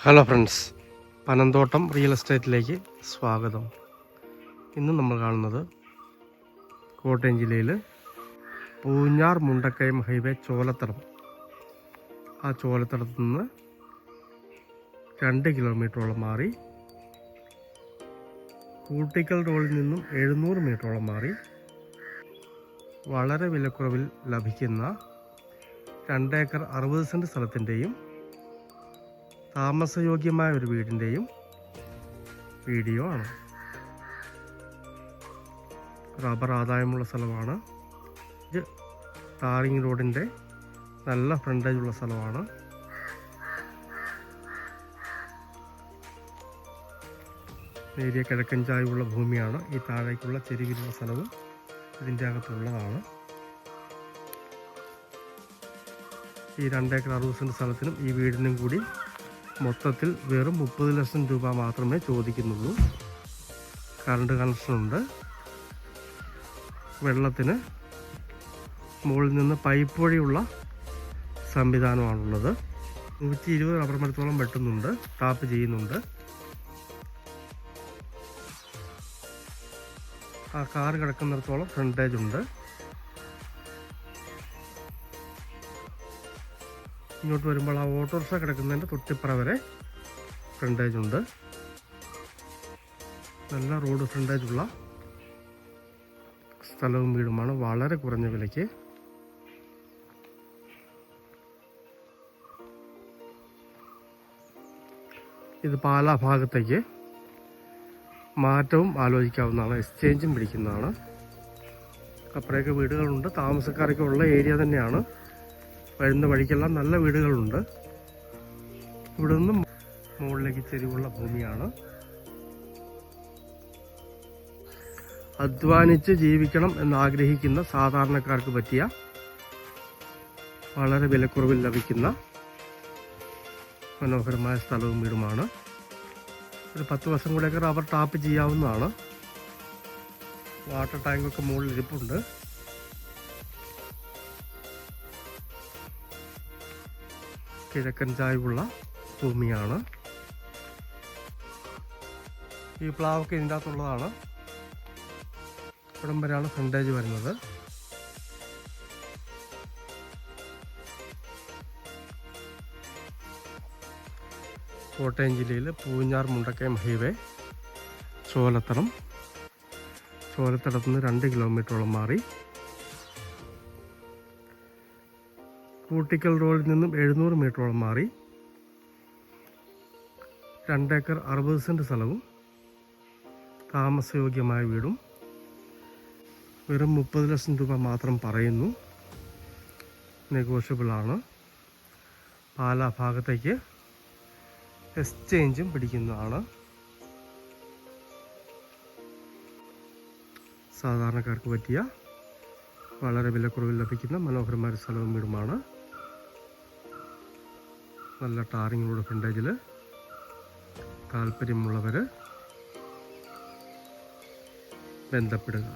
Hello friends Panamthottam real എസ്റ്റേറ്റിലേക്ക് സ്വാഗതം. ഇന്ന് നമ്മൾ കാണുന്നത് കോട്ടയം ജില്ലയിൽ പൂഞ്ഞാർ മുണ്ടക്കയം ഹൈവേ ചോലത്തടം. ആ ചോലത്തടത്ത് നിന്ന് രണ്ട് കിലോമീറ്ററോളം മാറി കൂട്ടിക്കൽ റോഡിൽ നിന്നും എഴുന്നൂറ് മീറ്ററോളം മാറി വളരെ വിലക്കുറവിൽ ലഭിക്കുന്ന രണ്ടേക്കർ അറുപത് സെന്റ് സ്ഥലത്തിന്റെയും താമസയോഗ്യമായ ഒരു വീടിന്റെയും വീഡിയോ ആണ്. റബ്ബർ ആദായമുള്ള സ്ഥലമാണ്. ഇത് ടാറിങ് റോഡിന്റെ നല്ല ഫ്രണ്ടേജ് ഉള്ള സ്ഥലമാണ്. നേരിയ കിഴക്കൻ ചായവുള്ള ഭൂമിയാണ്. ഈ താഴേക്കുള്ള ചെരുവിലുള്ള സ്ഥലവും ഇതിന്റെ അകത്തുള്ളതാണ്. ഈ രണ്ടേക്കർ അറുപത് സെന്റ് സ്ഥലത്തിനും ഈ വീടിനും കൂടി മൊത്തത്തിൽ വെറും മുപ്പത് ലക്ഷം രൂപ മാത്രമേ ചോദിക്കുന്നുള്ളൂ. കറണ്ട് കണക്ഷനുണ്ട് വെള്ളത്തിന് മുകളിൽ നിന്ന് പൈപ്പ് വഴിയുള്ള സംവിധാനമാണുള്ളത്. നൂറ്റി ഇരുപത് റബ്ബർ മരത്തോളം വെട്ടുന്നുണ്ട്. ടാപ്പ് ചെയ്യുന്നുണ്ട്. ആ കാർ കിടക്കുന്നിടത്തോളം ഫ്രണ്ടേജ് ഉണ്ട്. ഇങ്ങോട്ട് വരുമ്പോൾ ആ ഓട്ടോറിക്ഷ കിടക്കുന്നതിന്റെ തൊട്ടിപ്പുറ വരെ ഫ്രണ്ടേജ് ഉണ്ട്. നല്ല റോഡ് ഫ്രണ്ടേജ് ഉള്ള സ്ഥലവും വീടുമാണ്. വളരെ കുറഞ്ഞ വിലയ്ക്ക് ഇത് പാലാ ഭാഗത്തേക്ക് മാറ്റവും ആലോചിക്കാവുന്നതാണ്. എക്സ്ചേഞ്ചും പിടിക്കുന്നതാണ്. അപ്പോഴേക്ക് വീടുകളുണ്ട്. താമസക്കാരൊക്കെ ഉള്ള ഏരിയ തന്നെയാണ്. വരുന്ന വഴിക്കെല്ലാം നല്ല വീടുകളുണ്ട്. ഇവിടെ നിന്നും മുകളിലേക്ക് ചെരിവുള്ള ഭൂമിയാണ്. അധ്വാനിച്ച് ജീവിക്കണം എന്നാഗ്രഹിക്കുന്ന സാധാരണക്കാർക്ക് പറ്റിയ വളരെ വിലക്കുറവിൽ ലഭിക്കുന്ന മനോഹരമായ സ്ഥലവും വീടുമാണ്. ഒരു പത്ത് വർഷം കൂടെയൊക്കെ റബ്ബർ ടാപ്പ് ചെയ്യാവുന്നതാണ്. വാട്ടർ ടാങ്കൊക്കെ മുകളിൽ ഇരിപ്പുണ്ട് കിഴക്കൻ ചായ്വുള്ള ഭൂമിയാണ്. ഈ പ്ലാവൊക്കെ ഇതിന്റെ അകത്തുള്ളതാണ് ഇവിടം വരെയാണ് ഫ്രണ്ടേജ് വരുന്നത്. കോട്ടയം ജില്ലയിൽ പൂഞ്ഞാർ മുണ്ടക്കയം ഹൈവേ ചോലത്തടം. ചോലത്തടത്തുനിന്ന് രണ്ട് കിലോമീറ്ററോളം മാറി. കൂട്ടിക്കൽ റോഡിൽ നിന്നും എഴുന്നൂറ് മീറ്ററോളം മാറി. രണ്ടേക്കർ അറുപത് സെന്റ് സ്ഥലവും താമസയോഗ്യമായ വീടും. വെറും മുപ്പത് ലക്ഷം രൂപ മാത്രം പറയുന്നു. നെഗോഷ്യബിളാണ് പാലാ ഭാഗത്തേക്ക് എക്സ്ചേഞ്ചും പിടിക്കുന്നതാണ്. സാധാരണക്കാർക്ക് പറ്റിയ വളരെ വിലക്കുറവിൽ ലഭിക്കുന്ന മനോഹരമായ സ്ഥലവും വീടുമാണ്. നല്ല ടാറിങ്ങുള്ള ഫ്രണ്ടേജിൽ താല്പര്യമുള്ളവർ ബന്ധപ്പെടുക.